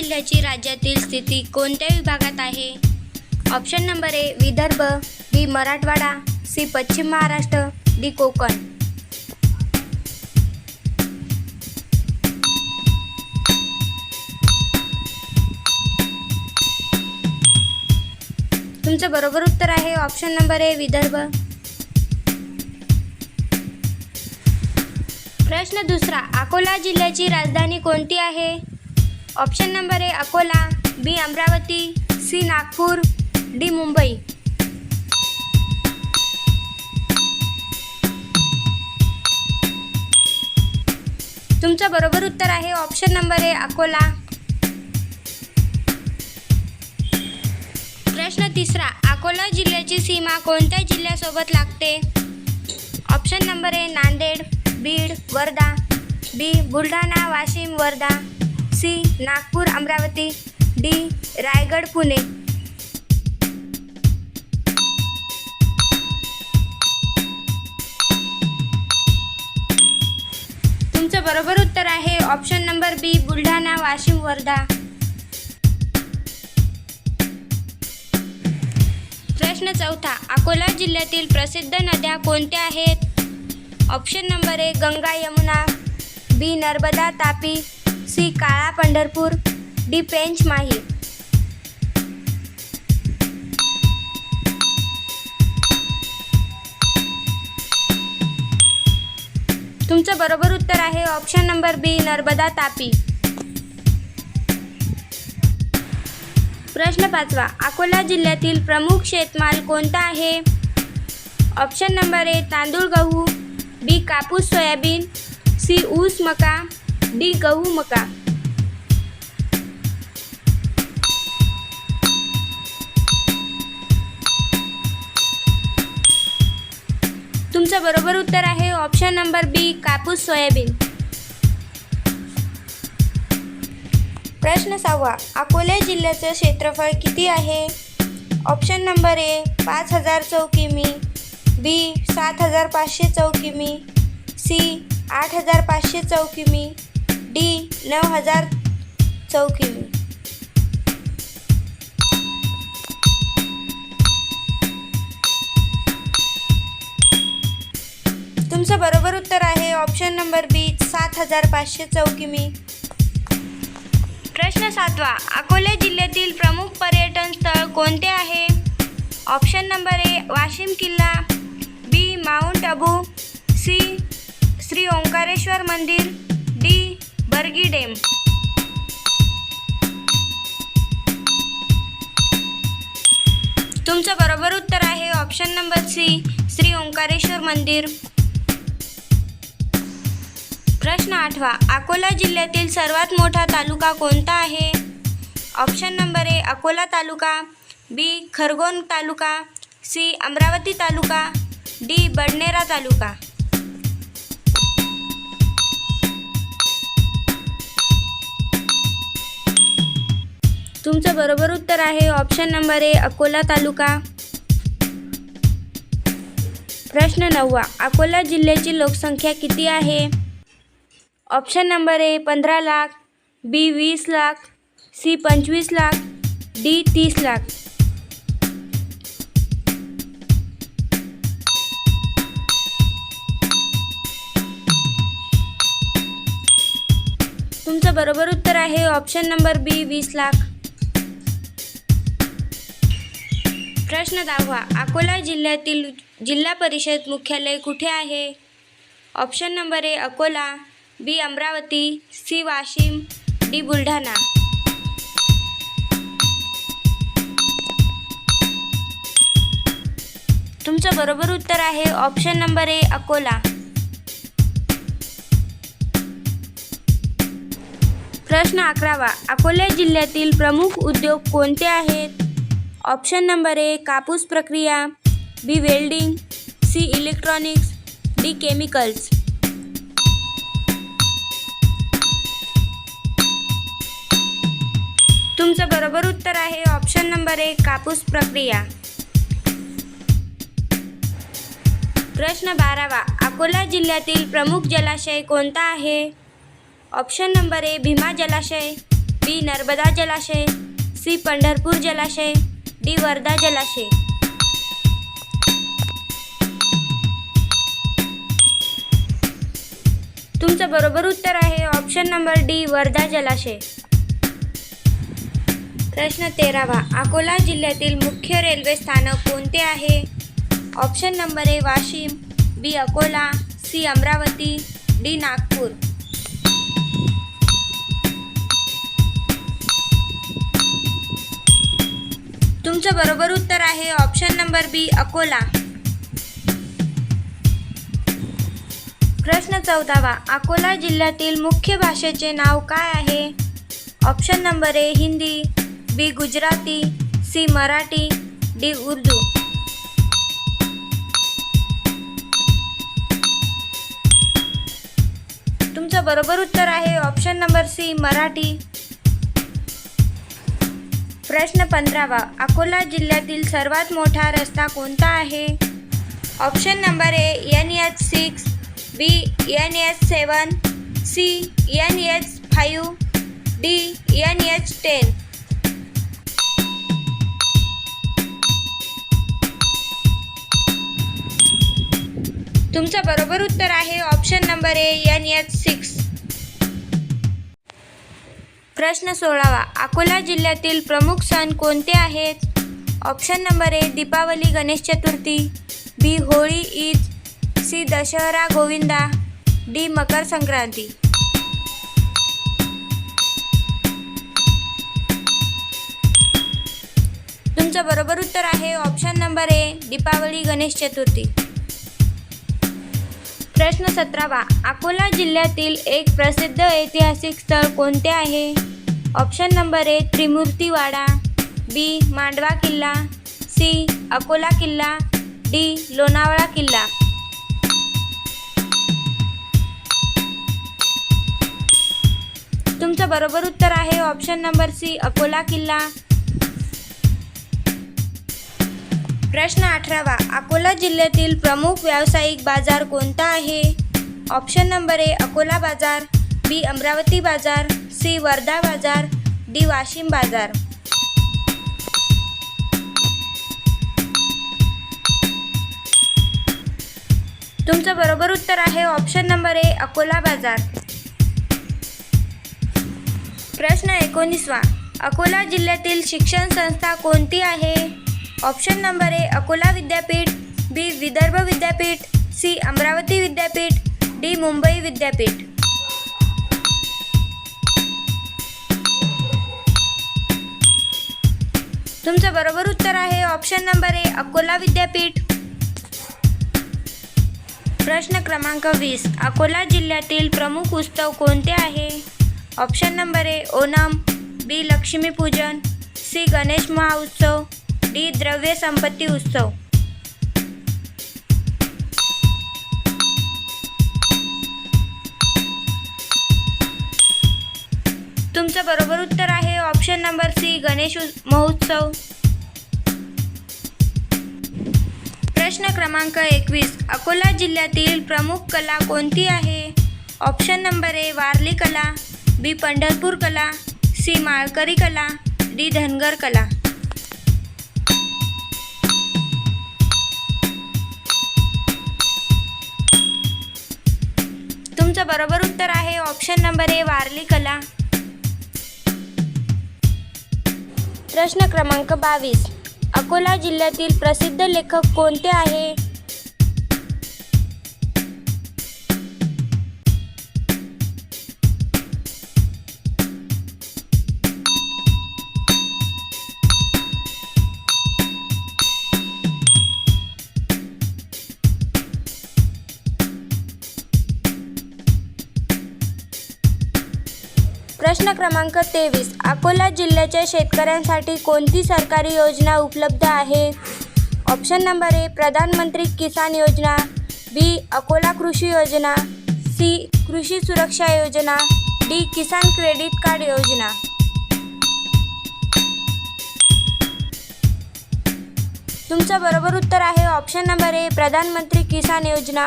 जिल्ह्याची राज्यातील स्थिती कोणत्या विभागात आहे? Option number A Vidarbha B Marathwada C पश्चिम महाराष्ट्र डी कोकण. तुमचं बरोबर उत्तर आहे ऑप्शन नंबर ए विदर्भ. प्रश्न दुसरा अकोला जिल्ह्याची राजधानी कोणती आहे? Option number A Akola B Amravati C Nagpur D Mumbai. तुमचं बरोबर उत्तर आहे ऑप्शन नंबर ए अकोला. प्रश्न तिसरा अकोला जिल्ह्याची सीमा कोणत्या जिल्ह्यासोबत लागते? Option number A Nanded Beed Wardha B Buldhana Washim Wardha. C Nagpur Amravati D Raigad Pune. तुमचं बरोबर उत्तर आहे. Option number B Buldhana Washim Wardha. प्रश्न चौथा अकोला जिल्ह्यातील प्रसिद्ध नद्या कोणत्या आहेत? Option number A Ganga Yamuna B Narmada Tapi C काळा पंढरपूर डी पेंच माही. तुमचं बरोबर उत्तर आहे option number B Narmada Tapi. प्रश्न पाचवा अकोला जिल्ह्यातील प्रमुख शेतमाल कोणता आहे? ऑप्शन नंबर ए तांदूळ गहू बी कापूस सोयाबीन सी ऊस मका डी गहू मका? तुमचं बरोबर उत्तर आहे ऑप्शन नंबर बी कापूस सोयाबीन. प्रश्न सहावा अकोला जिल्ह्याचं क्षेत्रफळ किती आहे? ऑप्शन नंबर ए पाच हजार चौकिमी बी सात हजार पाचशे चौकिमी सी आठ हजार पाचशे चौकिमी डी नऊ हजार चौकिमी तुमचं बरोबर उत्तर आहे ऑप्शन नंबर बी सात हजार पाचशे चौकिमी प्रश्न सातवा अकोला जिल्ह्यातील प्रमुख पर्यटन स्थळ कोणते आहे? ऑप्शन नंबर ए वाशिम किल्ला B Mount Abu C Shri Omkareshwar मंदिर बर्गी डेम. तुमचं बरोबर उत्तर आहे option number C Shri Omkareshwar मंदिर. प्रश्न आठवा अकोला जिल्ह्यातील सर्वात मोठा तालुका कोणता आहे? Option number A Akola taluka B Khargone taluka C Amravati taluka D Badnera तालुका. तुमचं बरोबर उत्तर आहे. ऑप्शन नंबर ए अकोला तालुका. प्रश्न नववा अकोला जिल्ह्याची लोकसंख्या किती आहे? ऑप्शन नंबर ए पंधरा लाख बी वीस लाख सी पंचवीस लाख डी तीस लाख. तुमचं बरोबर उत्तर आहे. ऑप्शन नंबर बी वीस लाख. प्रश्न दहावा अकोला जिल्ह्यातील जिल्हा परिषद मुख्यालय कुठे आहे? Option number A Akola B Amravati C Washim D Buldhana. तुमचं बरोबर उत्तर आहे ऑप्शन नंबर ए अकोला. प्रश्न अकरावा. अकोला जिल्ह्यातील प्रमुख उद्योग कोणते आहेत? ऑप्शन नंबर ए कापूस प्रक्रिया. B welding. C electronics. D chemicals. तुमचं बरोबर उत्तर आहे ऑप्शन नंबर एक कापूस प्रक्रिया. प्रश्न बारावा अकोला जिल्ह्यातील प्रमुख जलाशय कोणता आहे? ऑप्शन नंबर ए भीमा जलाशय. बी नर्मदा जलाशय. सी पंढरपूर जलाशय. डी वर्धा जलाशय. तुमचं बरोबर उत्तर आहे ऑप्शन नंबर डी वर्धा जलाशय. प्रश्न तेरावा अकोला जिल्ह्यातील मुख्य रेल्वे स्थानक कोणते आहे? Option number A Washim B Akola C Amravati D Nagpur. तुमचं बरोबर उत्तर आहे. Option number B Akola. प्रश्न चौदावा अकोला जिल्ह्यातील मुख्य भाषेचे नाव काय आहे? Option number A Hindi B Gujarati C Marathi D Urdu. तुमचं बरोबर उत्तर आहे. Option number C Marathi. प्रश्न पंधरावा. अकोला जिल्ह्यातील सर्वात मोठा रस्ता कोणता आहे? Option number A N H six B N H seven C N H five D N H ten तुमचं बरोबर उत्तर आहे. Option number A N H six प्रश्न सोळावा अकोला जिल्ह्यातील प्रमुख सण कोणते आहेत? Option number A Deepawali Ganesh Chaturthi. B Holi Eid. C Dussehra Govinda. D Makar Sankranti. तुमचं बरोबर उत्तर आहे. Option number A Deepawali Ganesh Chaturthi. प्रश्न सतरावा. अकोला जिल्ह्यातील एक प्रसिद्ध ऐतिहासिक स्थळ कोणते आहे? Option number A Trimurtiwada. B Mandwa किल्ला. सी अकोला किल्ला. डी लोणावळा किल्ला. तुमचं बरोबर उत्तर आहे. ऑप्शन नंबर सी अकोला किल्ला. प्रश्न अठरावा. अकोला जिल्ह्यातील प्रमुख व्यावसायिक बाजार कोणता आहे? ऑप्शन नंबर ए अकोला बाजार. बी अमरावती बाजार. सी वर्धा बाजार. डी वाशिम बाजार. तुमचं बरोबर उत्तर आहे ऑप्शन नंबर ए अकोला बाजार. प्रश्न एकोणीसवा. अकोला जिल्ह्यातील शिक्षण संस्था कोणती आहे? ऑप्शन नंबर ए अकोला विद्यापीठ बी विदर्भ विद्यापीठ सी अमरावती विद्यापीठ डी मुंबई विद्यापीठ. तुमचं बरोबर उत्तर आहे ऑप्शन नंबर ए अकोला विद्यापीठ. प्रश्न क्रमांक वीस अकोला जिल्ह्यातील प्रमुख उत्सव कोणते आहे? Option number A Onam B Lakshmipujan C Ganesh महोत्सव डी द्रव्य संपत्ती उत्सव. तुमचं बरोबर उत्तर आहे. ऑप्शन नंबर सी गणेश उत्- महोत्सव. प्रश्न क्रमांक एकवीस अकोला जिल्ह्यातील प्रमुख कला कोणती आहे? ऑप्शन नंबर ए वारली कला बी पंढरपूर कला सी माळकरी कला डी धनगर कला. तुमचं बरोबर उत्तर आहे. ऑप्शन नंबर ए वारली कला. प्रश्न क्रमांक बावीस. अकोला जिल्ह्यातील प्रसिद्ध लेखक कोणते आहे? प्रश्न क्रमांक तेवीस. अकोला जिल्ह्याच्या शेतकऱ्यांसाठी कोणती सरकारी योजना उपलब्ध आहे? ऑप्शन नंबर ए प्रधानमंत्री किसान योजना. बी अकोला कृषी योजना. सी कृषी सुरक्षा योजना. डी किसान क्रेडिट कार्ड योजना. तुमचं बरोबर उत्तर आहे ऑप्शन नंबर ए प्रधानमंत्री किसान योजना.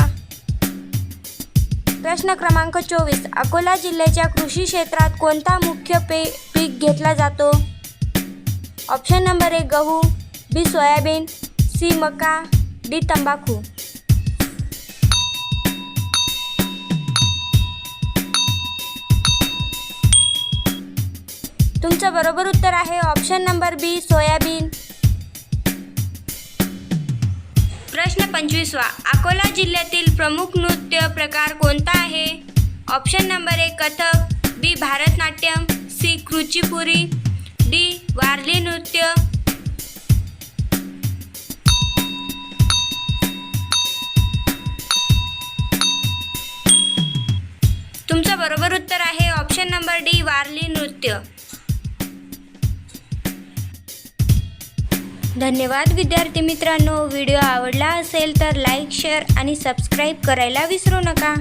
प्रश्न क्रमांक चोवीस. अकोला जिल्ह्याच्या कृषी क्षेत्रात कोणता मुख्य पे पीक घेतला जातो? ऑप्शन नंबर ए गहू बी सोयाबीन सी मका डी तंबाखू. तुमचं बरोबर उत्तर आहे ऑप्शन नंबर बी सोयाबीन. प्रश्न पंचवीसवा. अकोला जिल्ह्यातील प्रमुख नृत्य प्रकार कोणता आहे? ऑप्शन नंबर एक Kathak. B Bharatanatyam. C Kuchipudi D Warli नृत्य. तुमचं बरोबर उत्तर आहे. ऑप्शन नंबर डी वारली नृत्य. धन्यवाद विद्यार्थी मित्रांनो. व्हिडिओ आवडला असेल तर लाईक शेअर आणि सबस्क्राईब करायला विसरू नका.